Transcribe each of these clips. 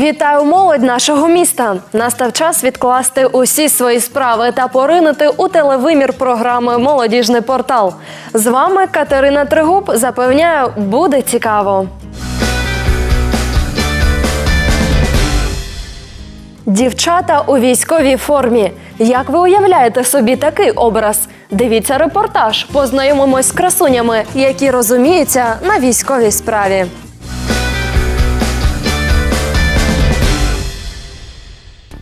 Вітаю молодь нашого міста! Настав час відкласти усі свої справи та поринути у телевимір програми Молодіжний портал. З вами Катерина Тригуб. Запевняю, буде цікаво. Дівчата у військовій формі. Як ви уявляєте собі такий образ? Дивіться репортаж, познайомимось з красунями, які розуміються на військовій справі.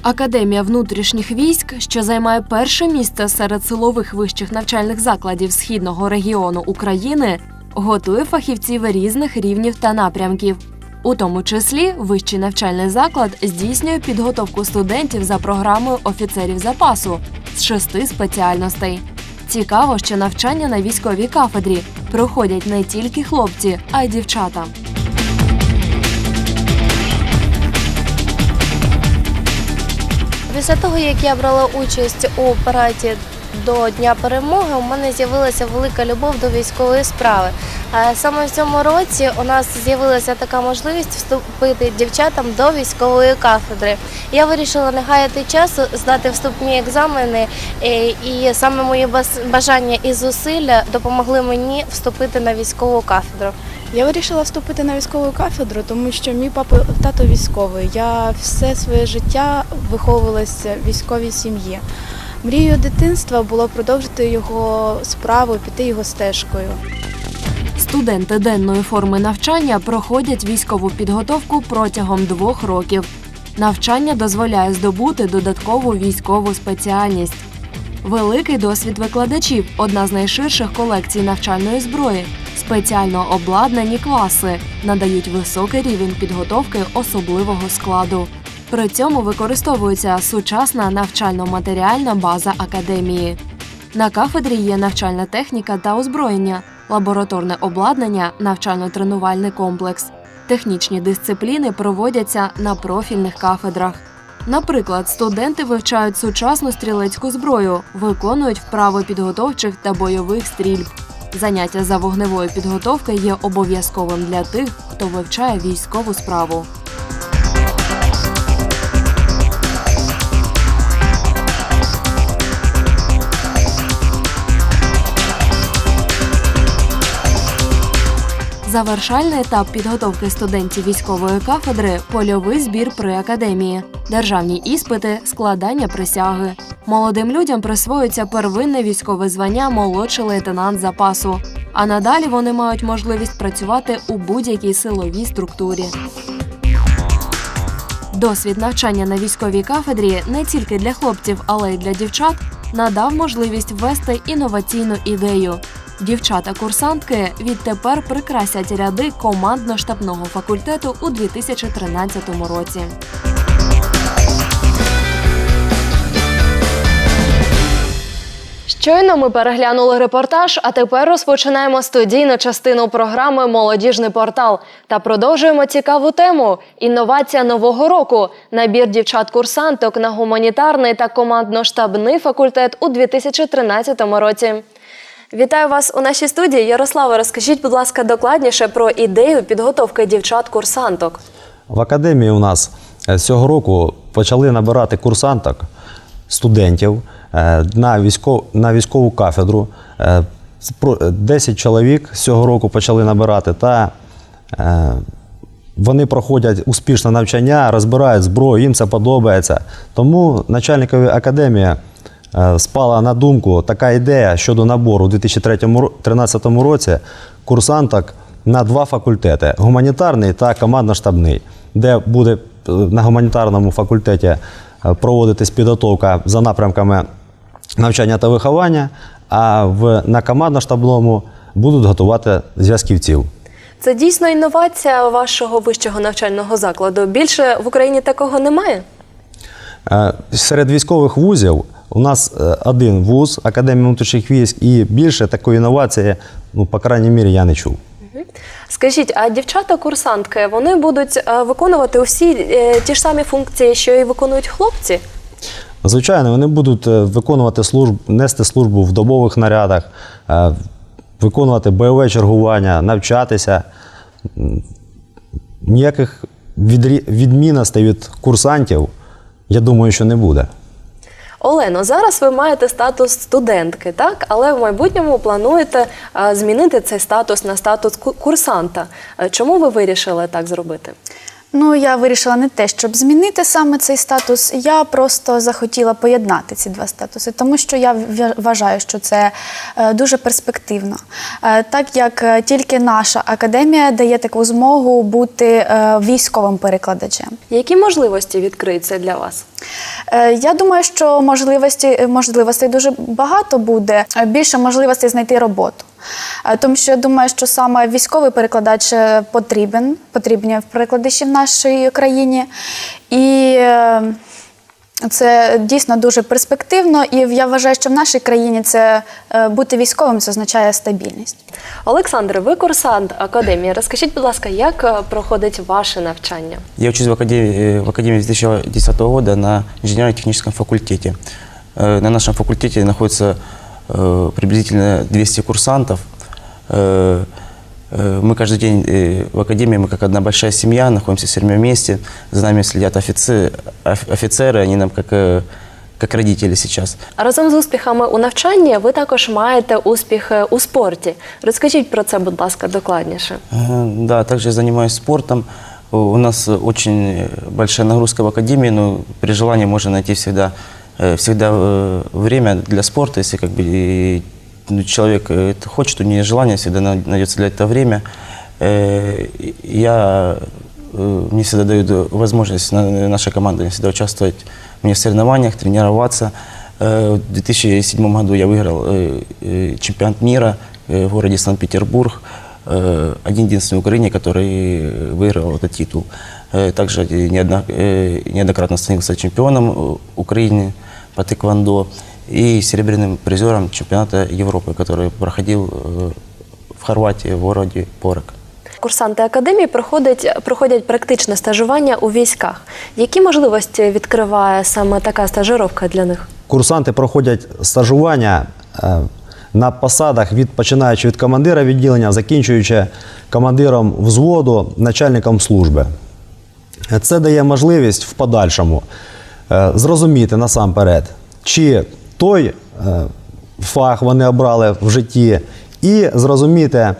Академія внутрішніх військ, що займає перше місце серед силових вищих навчальних закладів східного регіону України, готує фахівців різних рівнів та напрямків. У тому числі вищий навчальний заклад здійснює підготовку студентів за програмою офіцерів запасу з шести спеціальностей. Цікаво, що навчання на військовій кафедрі проходять не тільки хлопці, а й дівчата. Після того, як я брала участь у параді до Дня перемоги, у мене з'явилася велика любов до військової справи. Е, Саме в цьому році у нас з'явилася така можливість вступити дівчатам до військової кафедри. Я вирішила не гаяти часу, здати вступні екзамени, е, і саме мої бажання і зусилля допомогли мені вступити на військову кафедру. Я вирішила вступити на військову кафедру, тому що мій папа тато військовий. Я все своє життя виховувалася в військовій сім'ї. Мрією дитинства було продовжити його справу, піти його стежкою. Студенти денної форми навчання проходять військову підготовку протягом двох років. Навчання дозволяє здобути додаткову військову спеціальність. Великий досвід викладачів одна з найширших колекцій навчальної зброї. Спеціально обладнані класи надають високий рівень підготовки особливого складу. При цьому використовується сучасна навчально-матеріальна база академії. На кафедрі є навчальна техніка та озброєння, лабораторне обладнання, навчально-тренувальний комплекс. Технічні дисципліни проводяться на профільних кафедрах. Наприклад, студенти вивчають сучасну стрілецьку зброю, виконують вправи підготовчих та бойових стрільб. Заняття за вогневою підготовкою є обов'язковим для тих, хто вивчає військову справу. Завершальний етап підготовки студентів військової кафедри польовий збір при академії, державні іспити, складання присяги. Молодим людям присвоюється первинне військове звання молодший лейтенант запасу. А надалі вони мають можливість працювати у будь-якій силовій структурі. Досвід навчання на військовій кафедрі не тільки для хлопців, але й для дівчат надав можливість ввести інноваційну ідею. Дівчата-курсантки відтепер прикрасять ряди командно-штабного факультету у 2013 році. Щойно ми переглянули репортаж, а тепер розпочинаємо студійну частину програми Молодіжний портал та продовжуємо цікаву тему інновація нового року. Набір дівчат-курсанток на гуманітарний та командно-штабний факультет у 2013 році. Вітаю вас у нашій студії. Ярослава, розкажіть, будь ласка, докладніше про ідею підготовки дівчат-курсанток. В академії у нас е, цього року почали набирати курсанток, студентів е, на, військов, на військову кафедру. Е, з про- е, 10 чоловік цього року почали набирати, та вони проходять успішне навчання, розбирають зброю, їм це подобається. Тому начальникові академії спала на думку така ідея щодо набору у 2013 році курсанток на два факультети гуманітарний та командно-штабний, де буде е, на гуманітарному факультеті е, проводитись підготовка за напрямками навчання та виховання, а в, на командно-штабному будуть готувати зв'язківців. Це дійсно інновація вашого вищого навчального закладу. Більше в Україні такого немає. Е, Серед військових вузів у нас е, один вуз, Академія внутрішніх військ, і більше такої інновації, ну, по крайній мірі, я не чув. Скажіть, а дівчата-курсантки вони будуть е, виконувати усі е, ті ж самі функції, що і виконують хлопці? Звичайно, вони будуть виконувати службу, нести службу в добових нарядах, виконувати бойове чергування, навчатися. Ніяких відмінностей від курсантів, я думаю, що не буде. Олено, зараз ви маєте статус студентки, так? Але в майбутньому плануєте змінити цей статус на статус ку- курсанта. Е, Чому ви вирішили так зробити? Ну, я вирішила не те, щоб змінити саме цей статус. Я просто захотіла поєднати ці два статуси, тому що я вважаю, що це е, дуже перспективно. Е, Так як е, тільки наша академія дає таку змогу бути військовим перекладачем. Які можливості відкриються для вас? Я думаю, що можливості, можливостей дуже багато буде. Більше можливостей знайти роботу. Е, Тому що я думаю, що саме військовий перекладач е, потрібен, потрібні перекладачі в нашій країні. І е, це дійсно дуже перспективно. І я вважаю, що в нашій країні це бути військовим це означає стабільність. Олександре, ви курсант академії. Розкажіть, будь ласка, як проходить ваше навчання? Я учусь в академии, в академии с 2010 года на инженерно-техническом факультете. Э, На нашем факультете находится э, приблизительно 200 курсантов. Э, э, Мы каждый день э, в академии, мы как одна большая семья, находимся все время вместе. За нами следят офицеры, офицеры они нам как, э, как родители сейчас. Разом з успіхами у навчанні ви також маєте успіхи у спорті. Розкажіть про це, будь ласка, докладніше. Э, Да, также я занимаюсь спортом. У у нас э, очень э, большая нагрузка в академии, но при желании можно найти всегда, э, всегда э, время для спорта, если как бы и, ну, человек э, это хочет, у него есть желание, всегда на- найдется для этого время. Э, и Я, э, мне всегда дают э, возможность, на- наша команда всегда участвовать мне в соревнованиях, тренироваться. Э, В 2007 году я выиграл э, э, чемпионат мира э, в городе Санкт-Петербург. Э, Один единственный в Украине, который э, выиграл этот титул. Э, Также неодно- э, неоднократно становился чемпионом э, Украины по тэквондо и серебряным призером чемпионата Европы, который проходил э, в Хорватии, в городе Порок. Курсанти академії проходять, проходять практичне стажування у військах. Які можливості відкриває саме така стажировка для них? Курсанти проходять стажування е, на посадах, від, починаючи від командира відділення, закінчуючи командиром взводу, начальником служби. Це дає можливість в подальшому е, зрозуміти насамперед, чи той е, фах вони обрали в житті, і зрозуміти,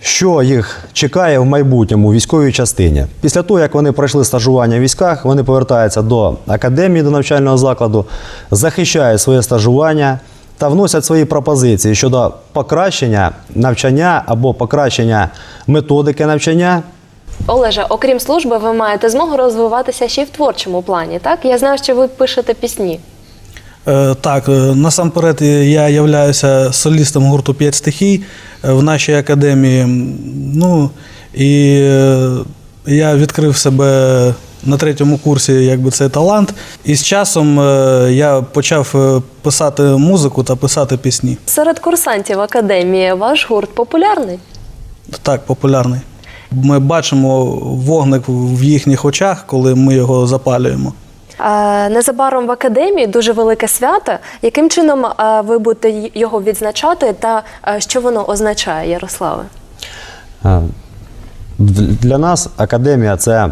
що їх чекає в майбутньому у військовій частині. Після того, як вони пройшли стажування в військах, вони повертаються до академії, до навчального закладу, захищають своє стажування та вносять свої пропозиції щодо покращення навчання або покращення методики навчання. Олеже, окрім служби, ви маєте змогу розвиватися ще й в творчому плані. Так я знаю, що ви пишете пісні. Е, Так, е, насамперед е, я являюся солістом гурту «П'ять стихій в нашій академії. Ну і я відкрив себе на третьому курсі, якби цей талант. І з часом я почав писати музику та писати пісні. Серед курсантів академії ваш гурт популярний. Так, популярний. Ми бачимо вогник в їхніх очах, коли ми його запалюємо. Незабаром в академії дуже велике свято. Яким чином ви будете його відзначати та що воно означає, Ярославе? Для нас академія це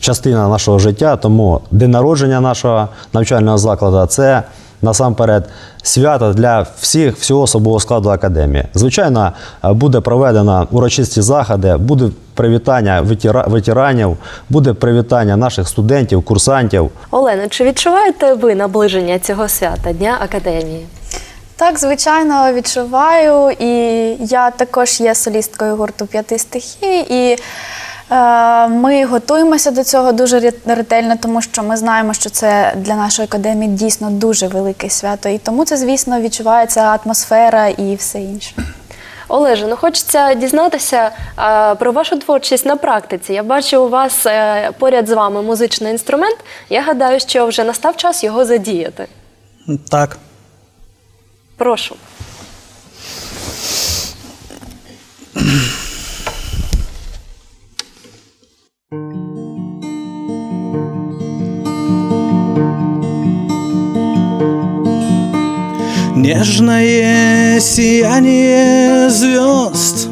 частина нашого життя, тому день народження нашого навчального закладу це насамперед свято для всіх, всього особового складу академії. Звичайно, буде проведено урочисті заходи, буде привітання ветера- ветеранів, буде привітання наших студентів, курсантів. Олена, чи відчуваєте ви наближення цього свята Дня академії? Так, звичайно, відчуваю. І я також є солісткою гурту п'яти стихій. І ми готуємося до цього дуже ретельно, тому що ми знаємо, що це для нашої академії дійсно дуже велике свято. І тому це, звісно, відчувається атмосфера і все інше. Олеже, ну хочеться дізнатися е, про вашу творчість на практиці. Я бачу у вас е, поряд з вами музичний інструмент. Я гадаю, що вже настав час його задіяти. Так. Прошу. Нежное сияние звезд.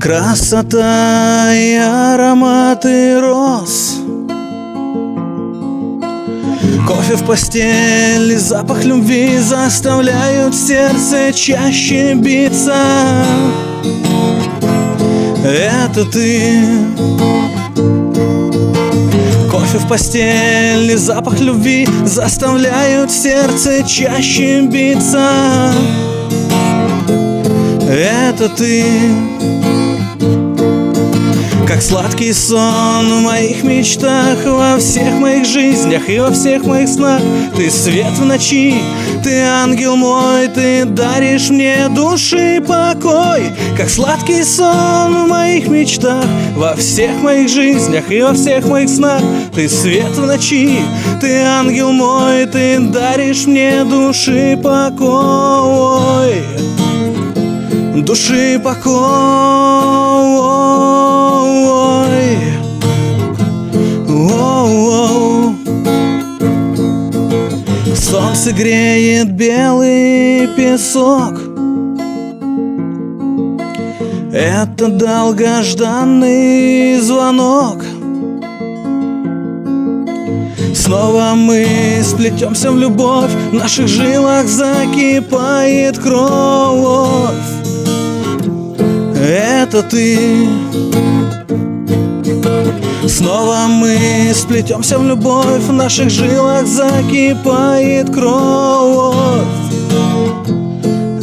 Красота и ароматы роз. Кофе в постели, запах любви Заставляют сердце чаще биться. Это ты Кофе в постели, запах любви Заставляют сердце чаще биться. Это ты. Как сладкий сон в моих мечтах Во всех моих жизнях и во всех моих снах. Ты свет в ночи, ты ангел мой Ты даришь мне души покой Как сладкий сон в моих мечтах Во всех моих жизнях и во всех моих снах. Ты свет в ночи, ты ангел мой Ты даришь мне души покой. Души покой. Воу-воу. Греет белый песок. Это долгожданный звонок. Снова мы сплетемся в любовь В наших жилах закипает кровь. Это ты Снова мы сплетемся в любовь В наших жилах закипает кровь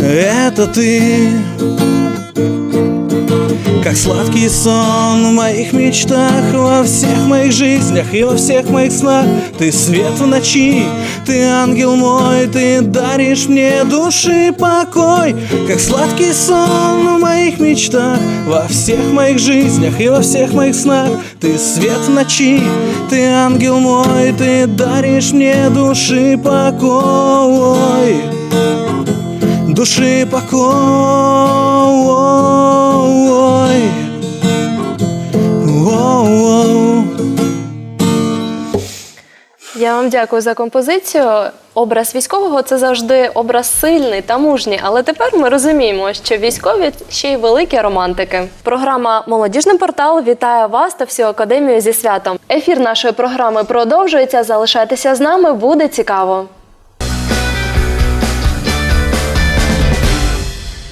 Это ты Как сладкий сон в моих мечтах Во всех моих жизнях и во всех моих снах. Ты свет в ночи, ты ангел мой Ты даришь мне души покой. Как сладкий сон в моих мечтах Во всех моих жизнях и во всех моих снах. Ты свет в ночи, ты ангел мой Ты даришь мне души покой. Души покой Я вам дякую за композицію. Образ військового це завжди образ сильний та мужній. Але тепер ми розуміємо, що військові ще й великі романтики. Програма Молодіжний портал вітає вас та всю академію зі святом. Ефір нашої програми продовжується. Залишайтеся з нами, буде цікаво.